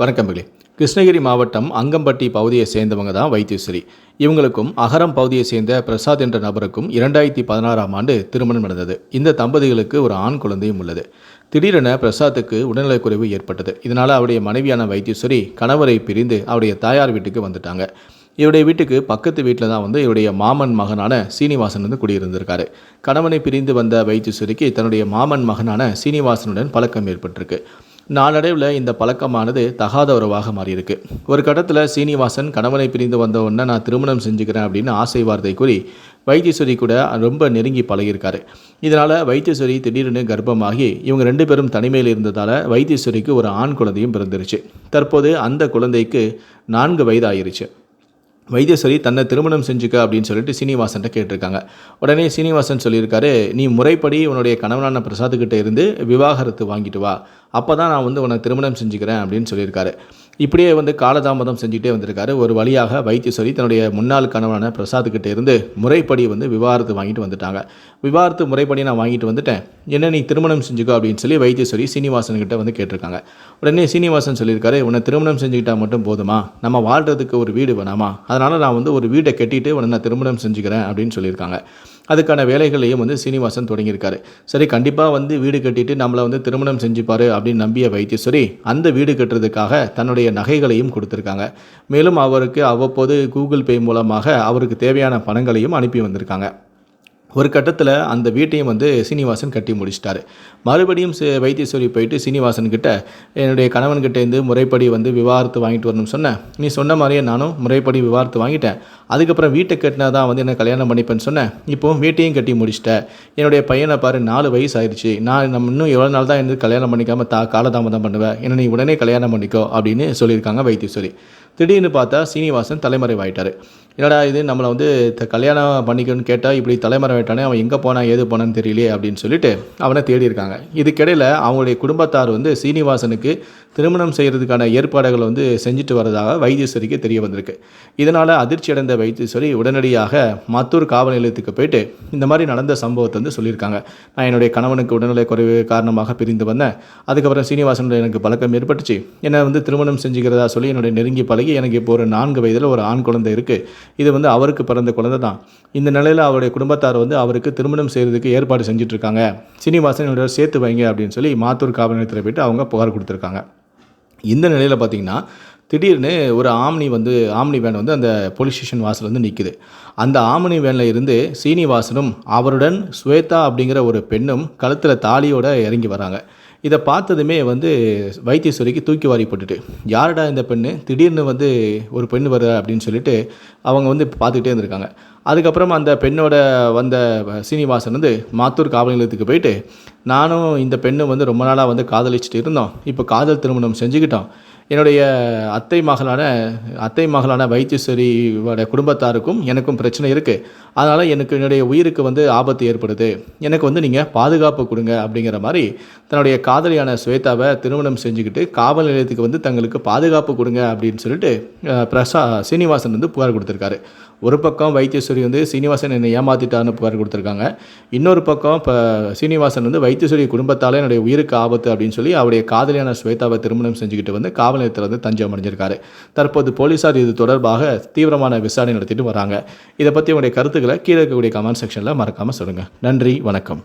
வணக்கம்பகளே கிருஷ்ணகிரி மாவட்டம் அங்கம்பட்டி பகுதியை சேர்ந்தவங்க தான் வைத்தியஸ்ரீ இவங்களுக்கும் அகரம் பகுதியை சேர்ந்த பிரசாத் என்ற நபருக்கும் இரண்டாயிரத்தி பதினாறாம் ஆண்டு திருமணம் நடந்தது. இந்த தம்பதிகளுக்கு ஒரு ஆண் குழந்தையும் உள்ளது. திடீரென பிரசாத்துக்கு உடல்நலக்குறைவு ஏற்பட்டது. இதனால் அவருடைய மனைவியான வைத்தியஸ்வரி கணவரை பிரிந்து அவருடைய தாயார் வீட்டுக்கு வந்துட்டாங்க. இவருடைய வீட்டுக்கு பக்கத்து வீட்டில் தான் வந்து இவருடைய மாமன் மகனான சீனிவாசன் வந்து குடியிருந்திருக்காரு. கணவனை பிரிந்து வந்த வைத்தியஸ்வரிக்கு தன்னுடைய மாமன் மகனான சீனிவாசனுடன் பழக்கம் ஏற்பட்டிருக்கு. நாளடைவில் இந்த பழக்கமானது தகாத உறவாக மாறியிருக்கு. ஒரு கட்டத்தில் சீனிவாசன் கணவனை பிரிந்து வந்த உடனே நான் திருமணம் செஞ்சுக்கிறேன் அப்படின்னு ஆசை வார்த்தை கூறி வைத்தீஸ்வரி கூட ரொம்ப நெருங்கி பழகியிருக்காரு. இதனால் வைத்தீஸ்வரி திடீர்னு கர்ப்பமாகி இவங்க ரெண்டு பேரும் தனிமையில் இருந்ததால் வைத்தீஸ்வரிக்கு ஒரு ஆண் குழந்தையும் பிறந்துருச்சு. தற்போது அந்த குழந்தைக்கு நான்கு வயது ஆயிருச்சு வைத்தியஸ்வரி தன்னை திருமணம் செஞ்சுக்க அப்படின்னு சொல்லிட்டு சீனிவாசன்ட்ட கேட்டிருக்காங்க. உடனே சீனிவாசன் சொல்லியிருக்காரு நீ முறைப்படி உன்னுடைய கணவனான பிரசாத்துக்கிட்ட இருந்து விவாகரத்து வாங்கிட்டு வா. அப்போ தான் நான் வந்து உன்னை திருமணம் செஞ்சுக்கிறேன் அப்படின்னு சொல்லியிருக்காரு. இப்படியே வந்து காலதாமதம் செஞ்சுக்கிட்டே வந்திருக்காரு. ஒரு வழியாக வைத்தியஸ்வரி தன்னுடைய முன்னாள் கணவனான பிரசாத்துக்கிட்ட இருந்து முறைப்படி வந்து விவாகரத்து வாங்கிட்டு வந்துட்டாங்க. விவாகரத்து முறைப்படி நான் வாங்கிட்டு வந்துட்டேன். என்ன நீ திருமணம் செஞ்சுக்கோ அப்படின்னு சொல்லி வைத்தியஸ்வரி சீனிவாசன் கிட்ட வந்து கேட்டிருக்காங்க. உடனே சீனிவாசன் சொல்லியிருக்காரு உன்னை திருமணம் செஞ்சுக்கிட்டா மட்டும் போதுமா? நம்ம வாழ்கிறதுக்கு ஒரு வீடு வேணாமா? அதனால் நான் வந்து ஒரு வீடை கட்டிட்டு உன்னை நான் திருமணம் செஞ்சுக்கிறேன் அப்படின்னு சொல்லியிருக்காங்க. அதுக்கான வேலைகளையும் வந்து சீனிவாசன் தொடங்கியிருக்காரு. சரி கண்டிப்பாக வந்து வீடு கட்டிட்டு நம்மளை வந்து திருமணம் செஞ்சுப்பாரு அப்படின்னு நம்பிய வைத்தியஸ்வரி அந்த வீடு கட்டுறதுக்காக தன்னுடைய நகைகளையும் கொடுத்துருக்காங்க. மேலும் அவருக்கு அவ்வப்போது கூகுள் பே மூலமாக அவருக்கு தேவையான பணங்களையும் அனுப்பி வந்திருக்காங்க. ஒரு கட்டத்தில் அந்த வீட்டையும் வந்து சீனிவாசன் கட்டி முடிச்சிட்டாரு. மறுபடியும் வைத்தியஸ்வரி வைத்தீஸ்வரி போயிட்டு சீனிவாசன் கிட்ட என்னுடைய கணவன்கிட்டேருந்து முறைப்படி வந்து விவாகரத்து வாங்கிட்டு வரணும்னு சொன்னேன் நீ சொன்ன மாதிரியே நானும் முறைப்படி விவாகரத்து வாங்கிட்டேன். அதுக்கப்புறம் வீட்டை கட்டினா தான் வந்து என்ன கல்யாணம் பண்ணிப்பேன்னு சொன்னேன் இப்போ வீட்டையும் கட்டி முடிச்சிட்டேன் என்னுடைய பையனை பாரு நாலு வயசு ஆயிடுச்சு நான் நம்ம இன்னும் எவ்வளோ நாள் தான் இருந்து கல்யாணம் பண்ணிக்காம தா காலதாமதம் பண்ணுவேன் என்ன நீ உடனே கல்யாணம் பண்ணிக்கோ அப்படின்னு சொல்லியிருக்காங்க வைத்தீஸ்வரி. திடீர்னு பார்த்தா சீனிவாசன் தலைமறைவாயிட்டார். என்னடா இது? நம்மளை வந்து கல்யாணம் பண்ணிக்கணும்னு கேட்டால் இப்படி தலைமறைவாயிட்டானே அவன் எங்கே போனா ஏது போனான்னு தெரியலையே அப்படின்னு சொல்லிட்டு அவனை தேடி இருக்காங்க இதுக்கிடையில் அவங்களுடைய குடும்பத்தார் வந்து சீனிவாசனுக்கு திருமணம் செய்கிறதுக்கான ஏற்பாடுகளை வந்து செஞ்சுட்டு வரதாக வைத்தீஸ்வரிக்கு தெரிய வந்திருக்கு. இதனால் அதிர்ச்சி அடைந்த வைத்தீஸ்வரி உடனடியாக மத்தூர் காவல் நிலையத்துக்கு போயிட்டு இந்த மாதிரி நடந்த சம்பவத்தை வந்து சொல்லியிருக்காங்க. நான் என்னுடைய கணவனுக்கு உடல்நிலை குறைவு காரணமாக பிரிந்து வந்தேன். அதுக்கப்புறம் சீனிவாசனோட எனக்கு பழக்கம் ஏற்பட்டுச்சு. என்னை வந்து திருமணம் செஞ்சுக்கிறதா சொல்லி என்னுடைய நெருங்கி பழகி எனக்கு இப்போ ஒரு நான்கு வயதில் ஒரு ஆண் குழந்தை இருக்குது இது வந்து அவருக்கு பிறந்த குழந்தை தான் இந்த நிலையில் அவருடைய குடும்பத்தார் வந்து அவருக்கு திருமணம் செய்கிறதுக்கு ஏற்பாடு செஞ்சிட்ருக்காங்க. சீனிவாசன் என்னோட சேர்த்து வைங்க அப்படின்னு சொல்லி மாத்தூர் காவல் நிலையத்தில் போயிட்டு அவங்க புகார் கொடுத்துருக்காங்க. இந்த நிலையில் பார்த்தீங்கன்னா திடீர்னு ஒரு ஆம்னி வந்து ஆம்னி வேன் வந்து அந்த போலீஸ் ஸ்டேஷன் வாசல் வந்து நிற்குது அந்த ஆம்னி வேனில் இருந்து சீனிவாசனும் அவருடன் ஸ்வேதா அப்படிங்கிற ஒரு பெண்ணும் கழுத்தில் தாலியோட இறங்கி வராங்க. இதை பார்த்ததுமே வந்து வைத்தீஸ்வரிக்கு தூக்கி வாரி போட்டுட்டு யாருடா இந்த பெண்ணு? திடீர்னு வந்து ஒரு பெண் வருதா அப்படின்னு சொல்லிட்டு அவங்க வந்து பார்த்துக்கிட்டே இருந்திருக்காங்க. அதுக்கப்புறம் அந்த பெண்ணோட வந்த சீனிவாசன் வந்து மாத்தூர் காவல் நிலையத்துக்கு போயிட்டு நானும் இந்த பெண்ணும் வந்து ரொம்ப நாளாக வந்து காதலிச்சுட்டு இருந்தோம். இப்போ காதல் திருமணம் செஞ்சுக்கிட்டோம். என்னுடைய அத்தை மகளான அத்தை மகளான வைத்தீஸ்வரியோட குடும்பத்தாருக்கும் எனக்கும் பிரச்சனை இருக்குது அதனால் எனக்கு என்னுடைய உயிருக்கு வந்து ஆபத்து ஏற்படுது. எனக்கு வந்து நீங்கள் பாதுகாப்பு கொடுங்க அப்படிங்கிற மாதிரி தன்னுடைய காதலியான ஸ்வேதாவை திருமணம் செஞ்சுக்கிட்டு காவல் நிலையத்துக்கு வந்து தங்களுக்கு பாதுகாப்பு கொடுங்க அப்படின்னு சொல்லிட்டு பிரசா சீனிவாசன் வந்து புகார் கொடுத்துருக்காரு. ஒரு பக்கம் வைத்தியஸ்வரி வந்து சீனிவாசன் என்னை ஏமாத்திட்டான்னு புகார் கொடுத்துருக்காங்க. இன்னொரு பக்கம் இப்போ சீனிவாசன் வந்து வைத்தியஸ்வரி குடும்பத்தால் என்னுடைய உயிருக்கு ஆபத்து அப்படின்னு சொல்லி அவருடைய காதலியான ஸ்வேதாவை திருமணம் செஞ்சுக்கிட்டு வந்து காவல் நிலையத்தில் வந்து தஞ்சம் அடைஞ்சிருக்காரு. தற்போது போலீசார் இது தொடர்பாக தீவிரமான விசாரணை நடத்திட்டு வராங்க. இதை பற்றி உங்களுடைய கருத்துக்களை கீழே இருக்கக்கூடிய கமெண்ட் செக்ஷனில் மறக்காமல் சொல்லுங்கள் நன்றி வணக்கம்.